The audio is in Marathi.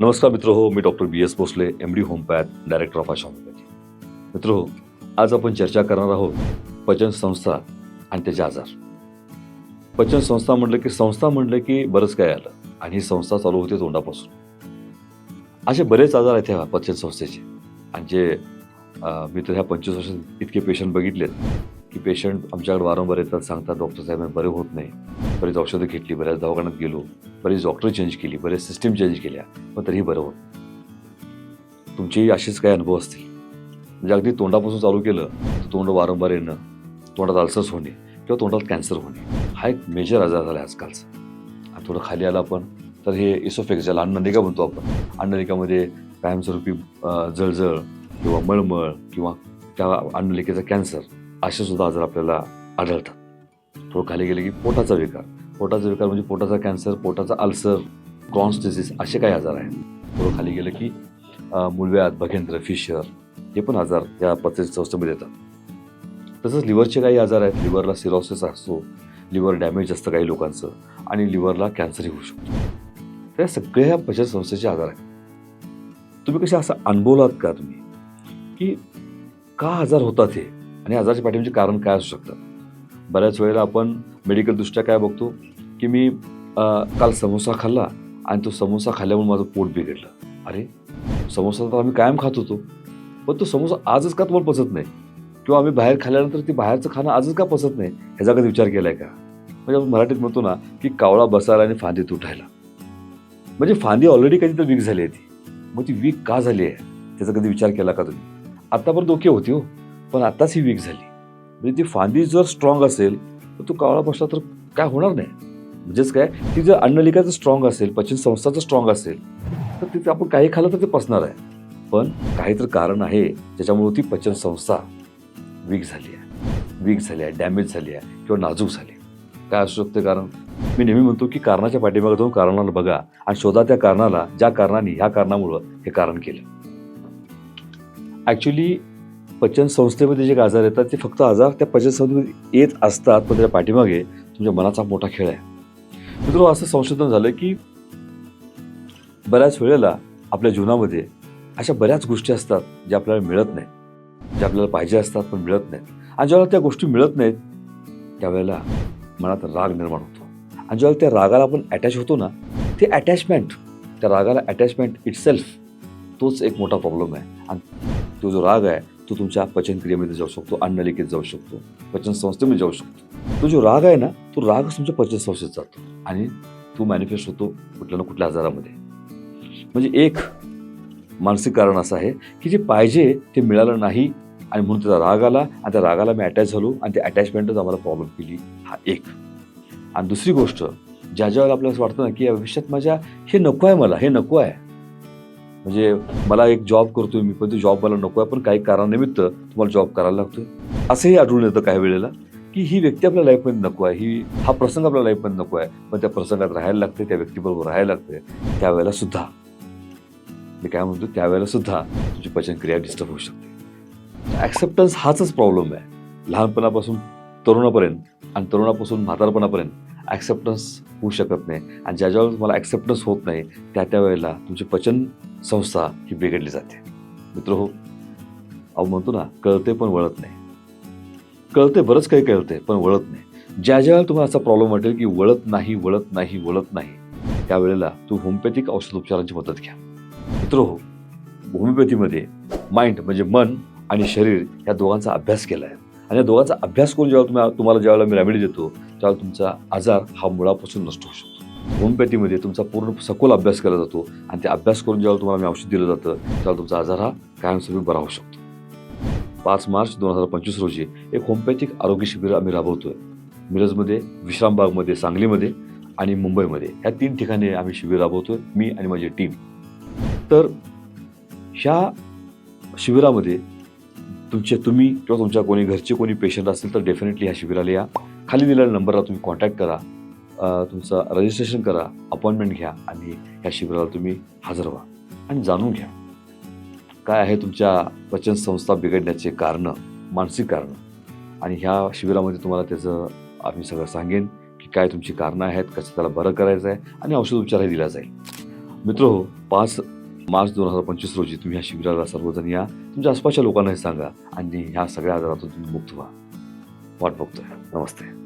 नमस्कार मित्र हो मी doctor B S Bhosale M D homeopath director of Asha homeopathy मित्र हो आज आपण चर्चा करणार आहोत पचन संस्था आणि त्याचे आजार. पचन संस्था म्हटलं की संस्था म्हटलं की बरंच काय आलं आणि ही संस्था चालू होते तोंडापासून. असे बरेच आजार आहेत ह्या पचन संस्थेचे. आणि जे मी तर ह्या पंचवीस वर्षात इतके पेशंट बघितलेत. की पेशंट आमच्याकडे वारंवार येतात सांगतात डॉक्टर साहेब मी बरे होत नाही. बरीच औषधं घेतली बऱ्याच दवाखान्यात गेलो. बरीच डॉक्टर चेंज केली बरेच सिस्टीम चेंज केल्या. पण तरीही बरं होत तुमचेही असेच काही अनुभव असतील. म्हणजे अगदी तोंडापासून चालू केलं तर तोंड वारंवार येणं तोंडात अल्सर्स होणे किंवा तोंडात कॅन्सर होणे हा एक मेजर आजार झाला आहे आजकालचा. आणि थोडं खाली आला आपण तर हे इसोफेक्स ज्याला अन्नलिका म्हणतो आपण अन्नलिकामध्ये कायमस्वरूपी जळजळ किंवा मळमळ किंवा त्या अन्नलिकेचा कॅन्सर अशा सुद्धा आजार आपल्याला आढळतात. थोडं खाली गेले की पोटाचा विकार. पोटाचा विकार म्हणजे पोटाचा कॅन्सर पोटाचा अल्सर क्रॉन्स डिसीज असे काही आजार आहेत. थोडं खाली गेलं की मुळव्यात मूलव्याध भगेंद्र फिशर हे पण आजार या पचन संस्थेमध्ये येतात. तसंच लिव्हरचे काही आजार आहेत. लिव्हरला सिरोसिस असतो लिव्हर डॅमेज असतं काही लोकांचं आणि लिव्हरला कॅन्सरही होऊ शकतो. तर या सगळ्या ह्या पचन संस्थेचे आजार आहेत. तुम्ही कसे असं अनुभवलात का तुम्ही? की का आजार होतात हे? आणि आजाराच्या पाठीमागचे कारण काय असू शकतात बऱ्याच वेळेला आपण मेडिकलदृष्ट्या काय बघतो की मी काल समोसा खाल्ला आणि तो समोसा खाल्ल्यामुळे माझं पोट बिघडलं. अरे समोसा तर आम्ही कायम खात होतो पण तो समोसा आजच का तुम्हाला पचत नाही? किंवा आम्ही बाहेर खाल्ल्यानंतर ते बाहेरचं खाणं आजच का पचत नाही? ह्याचा कधी विचार केलाय का? म्हणजे आपण मराठीत म्हणतो ना की कावळा बसायला आणि फांदी तुटायला. म्हणजे फांदी ऑलरेडी कधी तर वीक झाली आहे ती. मग ती वीक का झाली आहे? त्याचा कधी विचार केला का तुम्ही? आत्तापर्यंत ओके होती हो. पण आताच ही वीक झाली. म्हणजे ती फांदी जर स्ट्रॉंग असेल तर तो कावळा बसला तर काय होणार नाही. म्हणजेच काय ती जर अन्नलिकाचं स्ट्रॉंग असेल पचन संस्थाचं स्ट्रॉंग असेल तर तिथे आपण काही खाल्लं तर ते पसणार आहे. पण काही तर कारण आहे ज्याच्यामुळे ती पचन संस्था वीक झाली आहे. वीक झाली आहे डॅमेज झाली आहे किंवा नाजूक झाली आहे. काय असू शकते कारण? मी नेहमी म्हणतो की कारणाच्या पाठीमागे जाऊन कारणाला बघा आणि शोधा त्या कारणाला ज्या कारणाने ह्या कारणामुळं हे कारण केलं. ॲक्च्युली पचन संस्थेमध्ये जे आजार येतात ते फक्त आजार त्या पचन संस्थेमध्ये येत असतात पण त्याच्या पाठीमागे तुमच्या मनाचा मोठा खेळ आहे. मित्र असं संशोधन झालं की बऱ्याच वेळेला आपल्या जीवनामध्ये अशा बऱ्याच गोष्टी असतात ज्या आपल्याला मिळत नाहीत ज्या आपल्याला पाहिजे असतात पण मिळत नाहीत. आणि ज्यावेळेला त्या गोष्टी मिळत नाहीत त्यावेळेला मनात राग निर्माण होतो. आणि ज्यावेळेला त्या रागाला आपण अटॅच होतो ना ते अटॅचमेंट त्या रागाला अटॅचमेंट इट सेल्फ तोच एक मोठा प्रॉब्लेम आहे. आणि तो जो राग आहे तो तुमच्या पचनक्रियेमध्ये जाऊ शकतो अन्नलिकेत जाऊ शकतो पचन संस्थेमध्ये जाऊ शकतो. तो जो राग आहे ना तो राग तुमच्या पचन संस्थेत जातो आणि तो मॅनिफेस्ट होतो कुठल्या ना कुठल्या आजारामध्ये. म्हणजे एक मानसिक कारण असं आहे की जे पाहिजे ते मिळालं नाही आणि म्हणून त्याचा राग आला आणि त्या रागाला मी अटॅच झालो आणि त्या अटॅचमेंटच आम्हाला प्रॉब्लेम केली हा एक. आणि दुसरी गोष्ट ज्या ज्या वेळेला आपल्याला असं वाटतं ना की या भविष्यात माझ्या हे नको आहे मला हे नको आहे म्हणजे मला एक जॉब करतोय मी पण तो जॉब मला नको आहे पण काही कारणानिमित्त तुम्हाला जॉब करायला लागतोय. असंही आढळून येतं काही वेळेला की ही व्यक्ती आपल्या लाईफमध्ये नको आहे. ही हा प्रसंग आपल्या लाईफमध्ये नको आहे. पण त्या प्रसंगात राहायला लागते त्या व्यक्तीबरोबर राहायला लागते त्यावेळेला सुद्धा. मी काय म्हणतो त्यावेळेला सुद्धा तुमची पचनक्रिया डिस्टर्ब होऊ शकते. ॲक्सेप्टन्स हाच प्रॉब्लेम आहे. लहानपणापासून तरुणापर्यंत आणि तरुणापासून म्हातारपणापर्यंत ॲक्सेप्टन्स होऊ शकत नाही. आणि ज्या ज्यावेळेला तुम्हाला ॲक्सेप्टन्स होत नाही त्या त्या वेळेला तुमची पचन संस्था ही बिघडली जाते. मित्र हो अहो म्हणतो ना कळते पण वळत नाही. कळते बरंच काही कळते पण वळत नाही. ज्या ज्या वेळेला तुम्हाला असा प्रॉब्लेम वाटेल की वळत नाही वळत नाही वळत नाही त्यावेळेला तू होमिओपॅथिक औषधोपचारांची मदत घ्या. मित्र हो होमिओपॅथीमध्ये माइंड म्हणजे मन आणि शरीर या दोघांचा अभ्यास केला आहे आणि या दोघांचा अभ्यास करून जेव्हा तुम्ही तुम्हाला ज्यावेळेला मी रेमेडी देतो त्यावेळेला तुमचा आजार हा मुळापासून नष्ट होऊ शकतो. होमिओपॅथीमध्ये तुमचा पूर्ण सखोल अभ्यास केला जातो आणि ते अभ्यास करून ज्यावेळेला तुम्हाला मी औषध दिलं जातं त्यावेळेला तुमचा आजार हा कायमस्वरूपी बरा होऊ शकतो. पाच मार्च दोन हजार पंचवीस रोजी एक होमिओपॅथिक आरोग्य शिबिर आम्ही राबवतोय. मिरजमध्ये विश्रामबागमध्ये सांगलीमध्ये आणि मुंबईमध्ये. ह्या तीन ठिकाणी आम्ही शिबिर राबवतोय मी आणि माझी टीम तर ह्या शिबिरामध्ये तुमचे तुम्ही किंवा तुमच्या कोणी घरचे कोणी पेशंट असतील तर डेफिनेटली ह्या शिबिराला या. खाली दिलेल्या नंबरला तुम्ही कॉन्टॅक्ट करा. तुमचं रजिस्ट्रेशन करा अपॉइंटमेंट घ्या आणि ह्या शिबिराला तुम्ही हजर व्हा. आणि जाणून घ्या. काय आहे तुमच्या पचन संस्था बिघडण्याचे कारणं मानसिक कारणं? आणि ह्या शिबिरामध्ये तुम्हाला त्याचं आम्ही सगळं सांगेन की काय तुमची कारणं आहेत कसं त्याला बरं करायचं आहे आणि औषध उपचारही दिला जाईल. मित्र हो पाच मार्च दोन हजार पंचवीस रोजी तुम्ही ह्या शिबिराला सर्वजण या. तुमच्या आसपासच्या लोकांनाही सांगा आणि ह्या सगळ्या आजारातून तुम्ही मुक्त व्हा. वाट बघतोय. नमस्ते.